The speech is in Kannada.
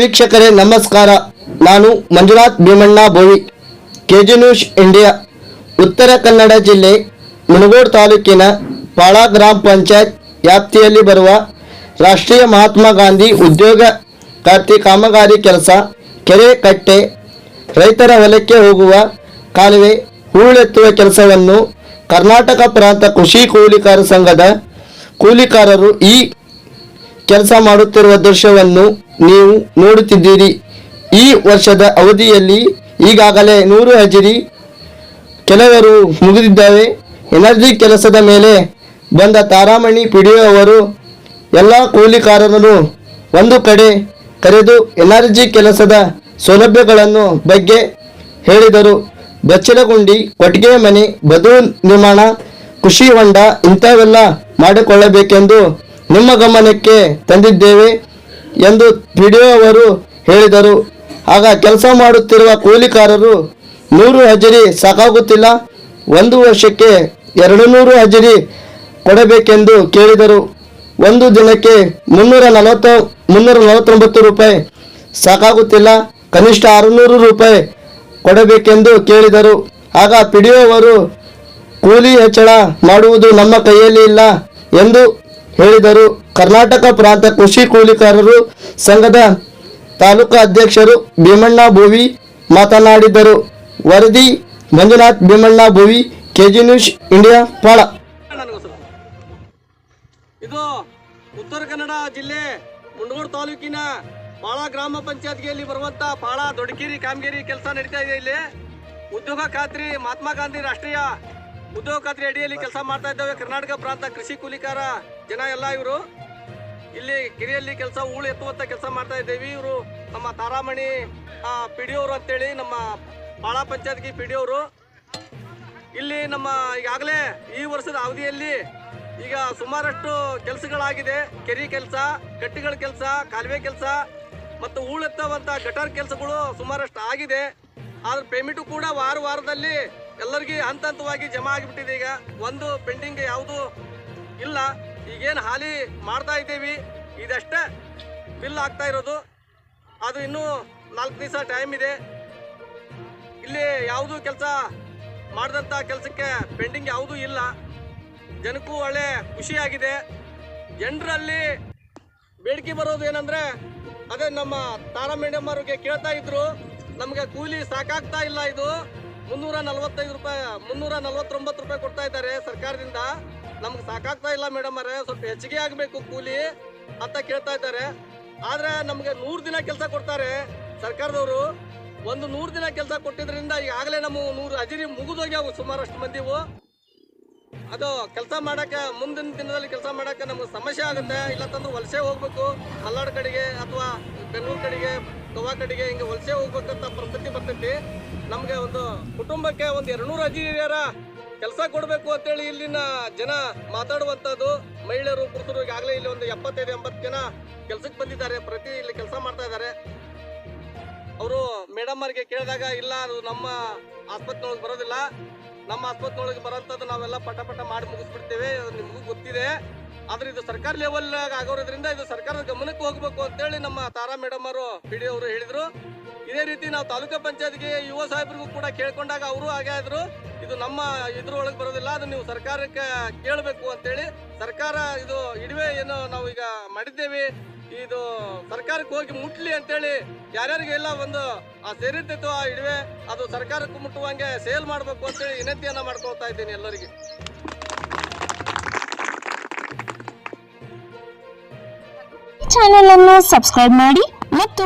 ವೀಕ್ಷಕರೇ, ನಮಸ್ಕಾರ. ನಾನು Manjunath Bheemanna Bovi KG news India, Uttara Kannada ಜಿಲ್ಲೆ, ಮುನಗೋಡು ತಾಲೂಕಿನ ಪಾಳ ಗ್ರಾಮ ಪಂಚಾಯತ್ ವ್ಯಾಪ್ತಿಯಲ್ಲಿ ಬರುವ ರಾಷ್ಟ್ರೀಯ ಮಹಾತ್ಮ ಗಾಂಧಿ ಉದ್ಯೋಗ ಖಾತ್ರಿ ಕಾಮಗಾರಿ ಕೆಲಸ, ಕೆರೆ ಕಟ್ಟೆ, ರೈತರ ಹೊಲಕ್ಕೆ ಹೋಗುವ ಕಾಲುವೆ ಹೂಳೆತ್ತುವ ಕೆಲಸವನ್ನು ಕರ್ನಾಟಕ ಪ್ರಾಂತ ಕೃಷಿ ಕೂಲಿಕಾರ ಸಂಘದ ಕೂಲಿಕಾರರು ಈ ಕೆಲಸ ಮಾಡುತ್ತಿರುವ ದೃಶ್ಯವನ್ನು ನೀವು ನೋಡುತ್ತಿದ್ದೀರಿ. ಈ ವರ್ಷದ ಅವಧಿಯಲ್ಲಿ ಈಗಾಗಲೇ ನೂರು ಹಜಿರಿ ಕೆಲವರು ಮುಗಿದಿದ್ದಾವೆ. ಎನರ್ಜಿ ಕೆಲಸದ ಮೇಲೆ ಬಂದ ತಾರಾಮಣಿ ಪಿಡಿಯೋ ಅವರು ಎಲ್ಲ ಕೂಲಿಕಾರರನ್ನು ಒಂದು ಕಡೆ ಕರೆದು ಎನರ್ಜಿ ಕೆಲಸದ ಸೌಲಭ್ಯಗಳನ್ನು ಬಗ್ಗೆ ಹೇಳಿದರು. ಬಚ್ಚಲಗುಂಡಿ, ಕೊಟ್ಟಿಗೆ ಮನೆ ಬದು ನಿರ್ಮಾಣ, ಕೃಷಿ ಹೊಂಡ ಇಂಥವೆಲ್ಲ ಮಾಡಿಕೊಳ್ಳಬೇಕೆಂದು ನಿಮ್ಮ ಗಮನಕ್ಕೆ ತಂದಿದ್ದೇವೆ ಎಂದು ಪಿಡಿಒ ಅವರು ಹೇಳಿದರು. ಆಗ ಕೆಲಸ ಮಾಡುತ್ತಿರುವ ಕೂಲಿಕಾರರು ನೂರು ಹಜರಿ ಸಾಕಾಗುತ್ತಿಲ್ಲ. ಒಂದು ವರ್ಷಕ್ಕೆ ಎರಡು ನೂರು ಹಜರಿ ಕೊಡಬೇಕೆಂದು ಕೇಳಿದರು. ಒಂದು ದಿನಕ್ಕೆ ಮುನ್ನೂರ ನಲವತ್ತ, ಮುನ್ನೂರ ನಲವತ್ತೊಂಬತ್ತು ರೂಪಾಯಿ ಸಾಕಾಗುತ್ತಿಲ್ಲ. ಕನಿಷ್ಠ ಆರುನೂರು ರೂಪಾಯಿ ಕೊಡಬೇಕೆಂದು ಕೇಳಿದರು. ಆಗ ಪಿಡಿಒ ಅವರು ಕೂಲಿ ಹೆಚ್ಚಳ ಮಾಡುವುದು ನಮ್ಮ ಕೈಯಲ್ಲಿ ಇಲ್ಲ ಎಂದು ಹೇಳಿದರು. ಕರ್ನಾಟಕ ಪ್ರಾಂತ ಕೃಷಿ ಕೂಲಿಕಾರರು ಸಂಘದ ತಾಲೂಕು ಅಧ್ಯಕ್ಷರು ಭೀಮಣ್ಣ ಭೋವಿ ಮಾತನಾಡಿದರು. ವರದಿ, Manjunath Bheemanna Bhovi, KG news India, ಪಾಳ. ಇದು ಉತ್ತರ ಕನ್ನಡ ಜಿಲ್ಲೆ ಮುಂಡಗೋಡು ತಾಲೂಕಿನ ಪಾಳ ಗ್ರಾಮ ಪಂಚಾಯತ್ಗೆಯಲ್ಲಿ ಬರುವಂತ ಪಾಳ ದೊಡ್ಡಕೇರಿ, ಕಾಮಗಿರಿ ಕೆಲಸ ನಡೀತಾ ಇದೆ ಇಲ್ಲಿ. ಉದ್ಯೋಗ ಖಾತ್ರಿ ಮಹಾತ್ಮ ಗಾಂಧಿ ರಾಷ್ಟ್ರೀಯ ಉದ್ಯೋಗ ಖಾತ್ರಿ ಅಡಿಯಲ್ಲಿ ಕೆಲಸ ಮಾಡ್ತಾ ಇದ್ದಾವೆ ಕರ್ನಾಟಕ ಪ್ರಾಂತ ಕೃಷಿ ಕೂಲಿಕಾರ ಜನ ಎಲ್ಲ ಇವರು. ಇಲ್ಲಿ ಕಿರಿಯಲ್ಲಿ ಕೆಲಸ ಹೂಳು ಎತ್ತುವಂತ ಕೆಲಸ ಮಾಡ್ತಾ ಇದ್ದೇವೆ. ಇವರು ನಮ್ಮ ತಾರಾಮಣಿ ಪಿ ಡಿ ಅಂತೇಳಿ ನಮ್ಮ ಬಾಳ ಪಂಚಾಯತ್ಗೆ ಪಿ ಇಲ್ಲಿ ನಮ್ಮ ಈಗಾಗಲೇ ಈ ವರ್ಷದ ಅವಧಿಯಲ್ಲಿ ಈಗ ಸುಮಾರಷ್ಟು ಕೆಲಸಗಳಾಗಿದೆ. ಕೆರೆ ಕೆಲಸ, ಗಟ್ಟಿಗಳ ಕೆಲಸ, ಕಾಲುವೆ ಕೆಲಸ ಮತ್ತು ಹೂಳೆತ್ತವಂತ ಗಟರ್ ಕೆಲಸಗಳು ಸುಮಾರಷ್ಟು ಆಗಿದೆ. ಆದ್ರೆ ಪೇಮೆಂಟು ಕೂಡ ವಾರ ವಾರದಲ್ಲಿ ಎಲ್ಲರಿಗೂ ಹಂತ ಹಂತವಾಗಿ ಜಮಾ ಆಗಿಬಿಟ್ಟಿದೆ ಈಗ. ಒಂದು ಪೆಂಡಿಂಗ್ ಯಾವುದು ಇಲ್ಲ. ಈಗೇನು ಹಾಲಿ ಮಾಡ್ತಾ ಇದ್ದೀವಿ. ಇದಷ್ಟೇ ಬಿಲ್ ಆಗ್ತಾ ಇರೋದು. ಅದು ಇನ್ನೂ ನಾಲ್ಕು ದಿವಸ ಟೈಮ್ ಇದೆ. ಇಲ್ಲಿ ಯಾವುದೂ ಕೆಲಸ ಮಾಡಿದಂಥ ಕೆಲಸಕ್ಕೆ ಪೆಂಡಿಂಗ್ ಯಾವುದೂ ಇಲ್ಲ. ಜನಕ್ಕೂ ಒಳ್ಳೆ ಖುಷಿಯಾಗಿದೆ. ಜನರಲ್ಲಿ ಬೇಡಿಕೆ ಬರೋದು ಏನಂದರೆ, ಅದೇ ನಮ್ಮ ತಾರಾ ಮೇಡಮ್ ಅವ್ರಿಗೆ ಕೇಳ್ತಾ ಇದ್ರು, ನಮಗೆ ಕೂಲಿ ಸಾಕಾಗ್ತಾ ಇಲ್ಲ ಇದು. ಮುನ್ನೂರ ನಲವತ್ತೈದು ರೂಪಾಯಿ, ಮುನ್ನೂರ ನಲವತ್ತೊಂಬತ್ತು ರೂಪಾಯಿ ಕೊಡ್ತಾ ಇದ್ದಾರೆ ಸರ್ಕಾರದಿಂದ. ನಮ್ಗೆ ಸಾಕಾಗ್ತಾ ಇಲ್ಲ ಮೇಡಮ್ ಅವರೇ. ಸ್ವಲ್ಪ ಹೆಚ್ಚಿಗೆ ಆಗಬೇಕು ಕೂಲಿ ಅಂತ ಕೇಳ್ತಾ ಇದ್ದಾರೆ. ಆದ್ರೆ ನಮಗೆ ನೂರು ದಿನ ಕೆಲಸ ಕೊಡ್ತಾರೆ ಸರ್ಕಾರದವರು. ಒಂದು ನೂರು ದಿನ ಕೆಲಸ ಕೊಟ್ಟಿದ್ರಿಂದ ಈಗಾಗಲೇ ನಮ್ಮ ನೂರು ಹಜಿರಿ ಮುಗಿದೋಗ್ಯಾವು ಸುಮಾರಷ್ಟು ಮಂದಿವು. ಅದು ಕೆಲಸ ಮಾಡಕ್ಕೆ ಮುಂದಿನ ದಿನದಲ್ಲಿ ಕೆಲಸ ಮಾಡಕ್ಕೆ ನಮ್ಗೆ ಸಮಸ್ಯೆ ಆಗುತ್ತೆ. ಇಲ್ಲಂತಂದ್ರೆ ವಲಸೆ ಹೋಗ್ಬೇಕು. ಮಲ್ನಾಡ್ ಕಡೆಗೆ ಅಥವಾ ಬೆಂಗಳೂರು ಕಡೆಗೆ, ಗೋವಾ ಕಡೆಗೆ ಹಿಂಗೆ ವಲಸೆ ಹೋಗ್ಬೇಕಂತ ಪರಿಸ್ಥಿತಿ ಬರ್ತೈತಿ. ನಮಗೆ ಒಂದು ಕುಟುಂಬಕ್ಕೆ ಒಂದು ಎರಡು ನೂರು ಹಜಿರಿಯರ ಕೆಲಸ ಕೊಡಬೇಕು ಅಂತೇಳಿ ಇಲ್ಲಿನ ಜನ ಮಾತಾಡುವಂಥದ್ದು ಮಹಿಳೆಯರು ಪುರುಷರು ಈಗಾಗಲೇ ಇಲ್ಲಿ ಒಂದು ಎಪ್ಪತ್ತೈದು, ಎಂಬತ್ತು ಜನ ಕೆಲ್ಸಕ್ಕೆ ಬಂದಿದ್ದಾರೆ. ಪ್ರತಿ ಇಲ್ಲಿ ಕೆಲಸ ಮಾಡ್ತಾ ಇದ್ದಾರೆ. ಅವರು ಮೇಡಮ್ ಅವರಿಗೆ ಕೇಳಿದಾಗ, ಇಲ್ಲ, ಅದು ನಮ್ಮ ಆಸ್ಪತ್ರೆಯೊಳಗೆ ಬರೋದಿಲ್ಲ. ನಮ್ಮ ಆಸ್ಪತ್ರೆಯೊಳಗೆ ಬರೋಂಥದ್ದು ನಾವೆಲ್ಲ ಪಟ ಪಟ ಮಾಡಿ ಮುಗಿಸ್ಬಿಡ್ತೇವೆ. ನಿಮಗೂ ಗೊತ್ತಿದೆ. ಆದ್ರೆ ಇದು ಸರ್ಕಾರ ಲೆವೆಲ್ ಆಗೋದ್ರಿಂದ ಇದು ಸರ್ಕಾರದ ಗಮನಕ್ಕೆ ಹೋಗ್ಬೇಕು ಅಂತೇಳಿ ನಮ್ಮ ತಾರಾ ಮೇಡಮ್ ಅವರು ಪಿ ಅವರು ಹೇಳಿದ್ರು. ಇದೇ ರೀತಿ ನಾವು ತಾಲೂಕಾ ಪಂಚಾಯತ್ಗೆ ಯುವ ಸಾಹೇಬರಿಗೂ ಕೂಡ ಕೇಳ್ಕೊಂಡಾಗ ಅವರು ಹಾಗೆ ಆದ್ರು, ಇದು ನಮ್ಮ ಇದ್ರೊಳಗೆ ಬರೋದಿಲ್ಲ ಅದು ನೀವು ಸರ್ಕಾರಕ್ಕೆ ಕೇಳಬೇಕು ಅಂತೇಳಿ ಸರ್ಕಾರ ಇದು ಇಡುವೆ ಏನು ನಾವು ಈಗ ಮಾಡಿದ್ದೇವೆ, ಇದು ಸರ್ಕಾರಕ್ಕೆ ಹೋಗಿ ಮುಟ್ಲಿ ಅಂತೇಳಿ ಯಾರ್ಯಾರಿಗೆ ಎಲ್ಲ ಒಂದು ಆ ಸೇರಿರ್ತಿತ್ತು ಆ ಇಡುವೆ, ಅದು ಸರ್ಕಾರಕ್ಕೆ ಮುಟ್ಟುವಂಗೆ ಸೇಲ್ ಮಾಡಬೇಕು ಅಂತೇಳಿ ವಿನಂತಿಯನ್ನ ಮಾಡ್ಕೊಳ್ತಾ ಇದ್ದೀನಿ ಎಲ್ಲರಿಗೆ. ಚಾನೆಲ್ ಅನ್ನು ಸಬ್ಸ್ಕ್ರೈಬ್ ಮಾಡಿ ಮತ್ತು